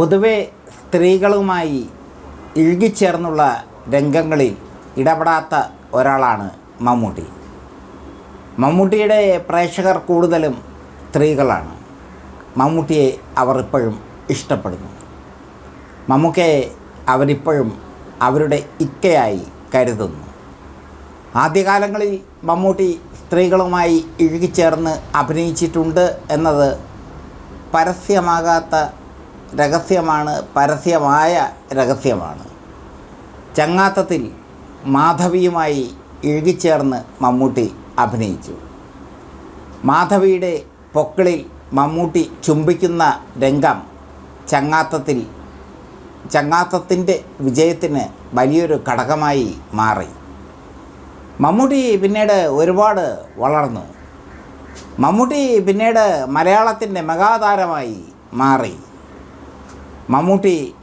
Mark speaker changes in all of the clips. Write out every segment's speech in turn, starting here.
Speaker 1: പൊതുവെ സ്ത്രീകളുമായി ഇഴുകിച്ചേർന്നുള്ള രംഗങ്ങളിൽ ഇടപെടാത്ത ഒരാളാണ് മമ്മൂട്ടി. മമ്മൂട്ടിയുടെ പ്രേക്ഷകർ കൂടുതലും സ്ത്രീകളാണ്. മമ്മൂട്ടിയെ അവർ ഇപ്പോഴും ഇഷ്ടപ്പെടുന്നു. മമ്മൂക്കയെ അവരിപ്പോഴും അവരുടെ ഇക്കയായി കരുതുന്നു. ആദ്യകാലങ്ങളിൽ മമ്മൂട്ടി സ്ത്രീകളുമായി ഇഴുകിച്ചേർന്ന് അഭിനയിച്ചിട്ടുണ്ട് എന്നത് പരസ്യമാകാത്ത രഹസ്യമാണ് പരസ്യമായ രഹസ്യമാണ്. ചങ്ങാത്തത്തിൽ മാധവിയുമായി ഇഴുകിച്ചേർന്ന് മമ്മൂട്ടി അഭിനയിച്ചു. മാധവിയുടെ പൊക്കിളിൽ മമ്മൂട്ടി ചുംബിക്കുന്ന രംഗം ചങ്ങാത്തത്തിൽ ചങ്ങാത്തത്തിന്റെ വിജയത്തിന് വലിയൊരു ഘടകമായി മാറി. മമ്മൂട്ടി പിന്നീട് ഒരുപാട് വളർന്നു. മമ്മൂട്ടി പിന്നീട് മലയാളത്തിന്റെ മെഗാതാരമായി മാറി. മമ്മൂട്ടി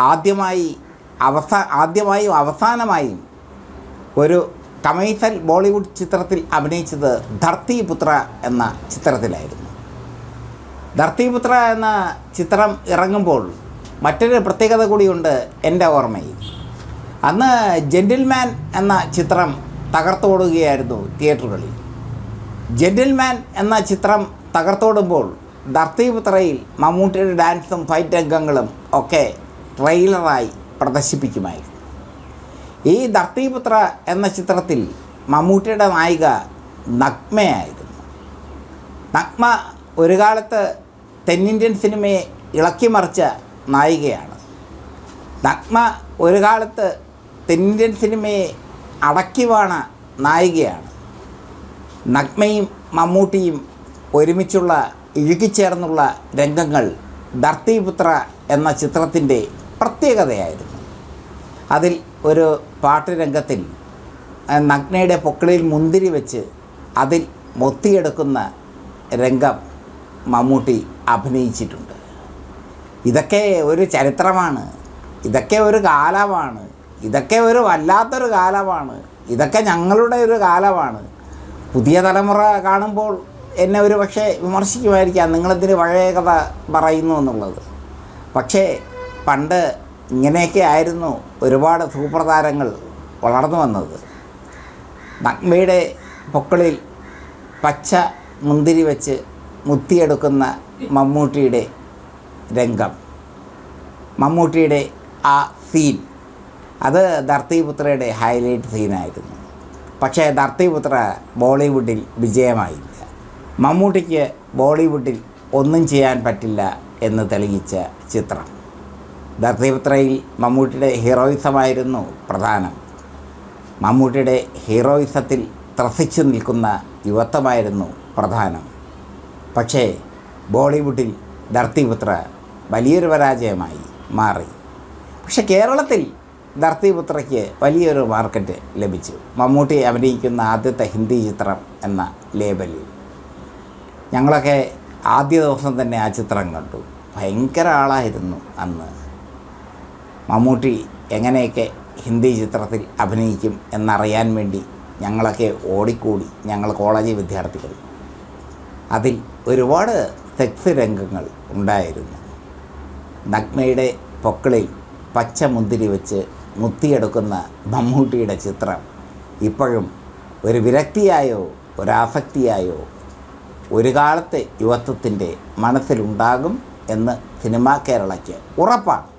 Speaker 1: ആദ്യമായി അവസാ ആദ്യമായും അവസാനമായും ഒരു കമേഴ്സൽ ബോളിവുഡ് ചിത്രത്തിൽ അഭിനയിച്ചത് ധർത്തി പുത്ര എന്ന ചിത്രത്തിലായിരുന്നു. ധർത്തി പുത്ര എന്ന ചിത്രം ഇറങ്ങുമ്പോൾ മറ്റൊരു പ്രത്യേകത കൂടിയുണ്ട് എന്റെ ഓർമ്മയിൽ. അന്ന് ജെന്റിൽമാൻ എന്ന ചിത്രം തകർത്തോടുകയായിരുന്നു തിയേറ്ററുകളിൽ. ജെന്റിൽമാൻ എന്ന ചിത്രം തകർത്തോടുമ്പോൾ ധർത്തിപുത്രയിൽ മമ്മൂട്ടിയുടെ ഡാൻസും ഫൈറ്റ് രംഗങ്ങളും ഒക്കെ ട്രെയിലറായി പ്രദർശിപ്പിക്കുമായിരുന്നു. ഈ ധർത്തിപുത്ര എന്ന ചിത്രത്തിൽ മമ്മൂട്ടിയുടെ നായിക നഗ്മയായിരുന്നു. നഗ്മ ഒരു കാലത്ത് തെന്നിന്ത്യൻ സിനിമയെ ഇളക്കിമറിച്ച നായികയാണ്. നഗ്മ ഒരു കാലത്ത് തെന്നിന്ത്യൻ സിനിമയെ അടക്കി വാണ നായികയാണ്. നഗ്മയും മമ്മൂട്ടിയും ഒരുമിച്ചുള്ള ഇഴുകിച്ചേർന്നുള്ള രംഗങ്ങൾ ധർത്തിപുത്ര എന്ന ചിത്രത്തിന്റെ പ്രത്യേകതയായിരുന്നു. അതിൽ ഒരു പാട്ട് രംഗത്തിൽ നഗ്നയുടെ പൊക്കിളിൽ മുന്തിരി വെച്ച് അതിൽ മൊത്തിയെടുക്കുന്ന രംഗം മമ്മൂട്ടി അഭിനയിച്ചിട്ടുണ്ട്. ഇതൊക്കെ ഒരു ചരിത്രമാണ് ഇതൊക്കെ ഒരു കാലമാണ് ഇതൊക്കെ ഒരു വല്ലാത്തൊരു കാലമാണ് ഇതൊക്കെ ഞങ്ങളുടെ ഒരു കാലമാണ്. പുതിയ തലമുറ കാണുമ്പോൾ എന്നെ ഒരു പക്ഷേ വിമർശിക്കുമായിരിക്കാം. നിങ്ങളെന്തിന് പഴയ കഥ പറയുന്നു എന്നുള്ളത്. പക്ഷേ പണ്ട് ഇങ്ങനെയൊക്കെ ആയിരുന്നു ഒരുപാട് സൂപ്പർ താരങ്ങൾ വളർന്നു വന്നത്. നഗ്മയുടെ പൊക്കളിൽ പച്ച മുന്തിരി വെച്ച് മുത്തിയെടുക്കുന്ന മമ്മൂട്ടിയുടെ രംഗം. മമ്മൂട്ടിയുടെ ആ സീൻ. അത് ധർത്തിപുത്രയുടെ ഹൈലൈറ്റ് സീനായിരുന്നു. പക്ഷേ ധർത്തിപുത്ര ബോളിവുഡിൽ വിജയമായില്ല മമ്മൂട്ടിക്ക് ബോളിവുഡിൽ ഒന്നും ചെയ്യാൻ പറ്റില്ല എന്ന് തെളിയിച്ച ചിത്രം. ധർത്തിപുത്രയിൽ മമ്മൂട്ടിയുടെ ഹീറോയിസമായിരുന്നു പ്രധാനം. മമ്മൂട്ടിയുടെ ഹീറോയിസത്തിൽ ത്രസിച്ചു നിൽക്കുന്ന യുവത്വമായിരുന്നു പ്രധാനം. പക്ഷേ ബോളിവുഡിൽ ധർത്തിപുത്ര വലിയൊരു പരാജയമായി മാറി. പക്ഷെ കേരളത്തിൽ ധർത്തിപുത്രയ്ക്ക് വലിയൊരു മാർക്കറ്റ് ലഭിച്ചു. മമ്മൂട്ടി അഭിനയിക്കുന്ന ആദ്യത്തെ ഹിന്ദി ചിത്രം എന്ന ലേബലിൽ. ഞങ്ങളൊക്കെ ആദ്യ ദിവസം തന്നെ ആ ചിത്രം കണ്ടു. ഭയങ്കര ആളായിരുന്നു അന്ന്. മമ്മൂട്ടി എങ്ങനെയൊക്കെ ഹിന്ദി ചിത്രത്തിൽ അഭിനയിക്കും എന്നറിയാൻ വേണ്ടി ഞങ്ങളൊക്കെ ഓടിക്കൂടി ഞങ്ങൾ കോളേജ് വിദ്യാർത്ഥികൾ. അതിൽ ഒരുപാട് സെക്സ് രംഗങ്ങൾ ഉണ്ടായിരുന്നു. നഗ്മയുടെ പൊക്കളിൽ പച്ച മുന്തിരി വെച്ച് മുത്തിയെടുക്കുന്ന മമ്മൂട്ടിയുടെ ചിത്രം ഇപ്പോഴും ഒരു വിരക്തിയായോ ഒരാസക്തിയായോ ഒരു കാലത്തെ യുവത്വത്തിന്റെ മനസ്സിലുണ്ടാകും എന്ന് സിനിമാ കേരളയ്ക്ക് ഉറപ്പാണ്.